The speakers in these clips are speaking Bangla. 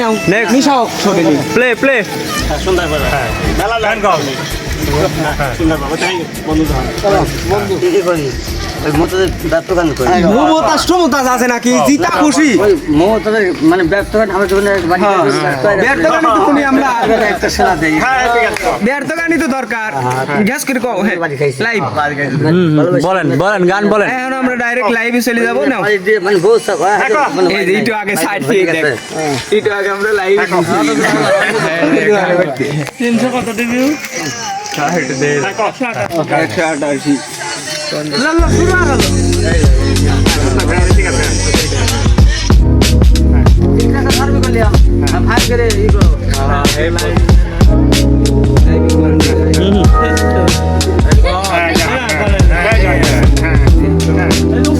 নাও. মিশাও শরীরে প্লে প্লে সুন্দর হ্যাঁ মেলা গান গাও সুন্দর বাবা তাই বন্ধু বন্ধু। গান টমতাজ আছে নাকি? জিতা খুশি। ওই মোটরের মানে ব্যর্থ গান বাড়ি ব্যর্থ গানই তো শুনি আমরা। একটা সেরা দেই। হ্যাঁ ব্যর্থ তো দরকার। গ্যাস করে কও হ্যাঁ বাড়ি খাইছি। লাইভ। বলেন বলেন গান বলেন। এখন আমরা ডাইরেক্ট লাইভে চলে যাব না। মানে সব মানে এই যে আগে সাইড দিয়ে দেখ। একটু আগে আমরা লাইভে তিনশো কত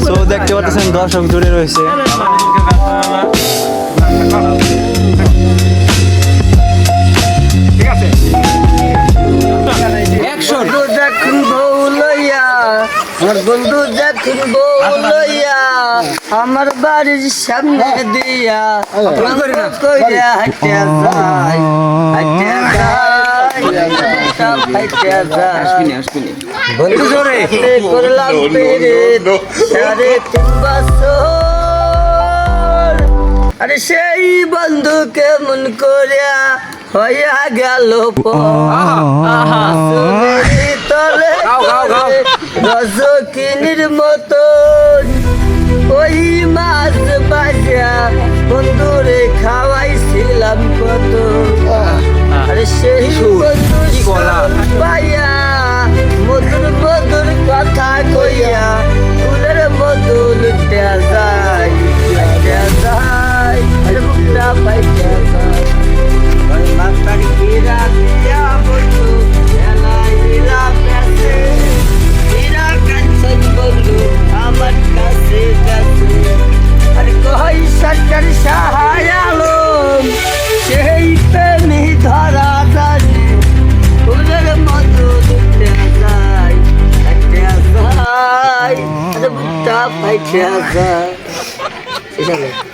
সো দেখতে পাচ্ছেন দর্শক জুড়ে রয়েছে। বন্ধু দেখুন বউ লইয়া আমার বাড়ির সামনে দিয়া করি না। কইরা হাইটা যায় হাইটা যায় হাইটা যায়। বন্ধু জোরে করলাম সাড়ে তিন বছর। আরে সেই বন্ধু কেমন করিয়া হইয়া গেল তলে রজকিনীর মতন ওই মাছ বাজা পাইতে যায়